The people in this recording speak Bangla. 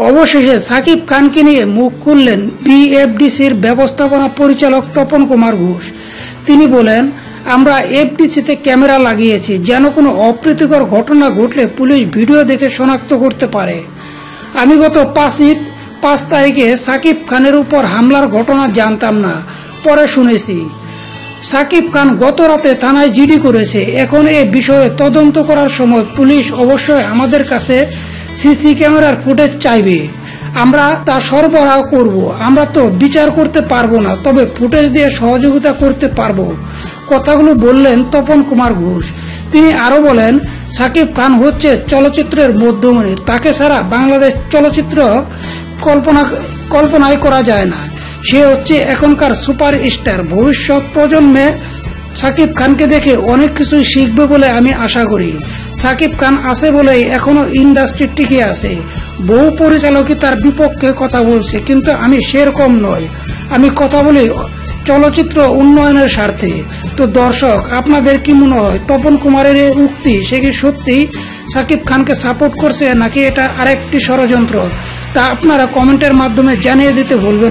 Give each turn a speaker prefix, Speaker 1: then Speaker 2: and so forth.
Speaker 1: অবশেষে সাকিব খানকে নিয়ে মুখ খুললেন বিএফডিসির ব্যবস্থাপনা পরিচালক তপন কুমার ঘোষ। তিনি বলেন, আমরা এফডিসিতে ক্যামেরা লাগিয়েছি, যেন কোনো অপ্রীতিকর ঘটনা ঘটলে পুলিশ ভিডিও দেখে শনাক্ত করতে পারে। আমি গত পাঁচই, পাঁচ তারিখে সাকিব খানের উপর হামলার ঘটনা জানতাম না, পরে শুনেছি। সাকিব খান গত রাতে থানায় জিডি করেছে, এখন এ বিষয়ে তদন্ত করার সময় পুলিশ অবশ্যই আমাদের কাছে সিসি ক্যামেরার ফুটেজ চাইবে। আমরা তা সরবরাহ করব। আমরা তো বিচার করতে পারব না, তবে ফুটেজ দিয়ে সহযোগিতা করতে পারব। কথাগুলো বললেন তপন কুমার ঘোষ। তিনি আরও বলেন, সাকিব খান হচ্ছে চলচ্চিত্রের মধ্যমণি। তাকে ছাড়া বাংলাদেশ চলচ্চিত্র কল্পনা, কল্পনাই করা যায় না। সে হচ্ছে এখনকার সুপার স্টার ভবিষ্যৎ প্রজন্মে সাকিব খানকে দেখে অনেক কিছুই শিখবে বলে আমি আশা করি। সাকিব খান আছে বলেই এখনও ইন্ডাস্ট্রি টিকে আছে। বহু পরিচালকই তার বিপক্ষে কথা বলছে, কিন্তু আমি সেরকম নয় আমি কথা বলি চলচ্চিত্র উন্নয়নের স্বার্থে। তো দর্শক, আপনাদের কি মনে হয়, তপন কুমারের এই উক্তি, সে কি সত্যি সাকিব খানকে সাপোর্ট করছে, নাকি এটা আরেকটি ষড়যন্ত্র? তা আপনারা কমেন্টের মাধ্যমে জানিয়ে দিতে ভুলবেন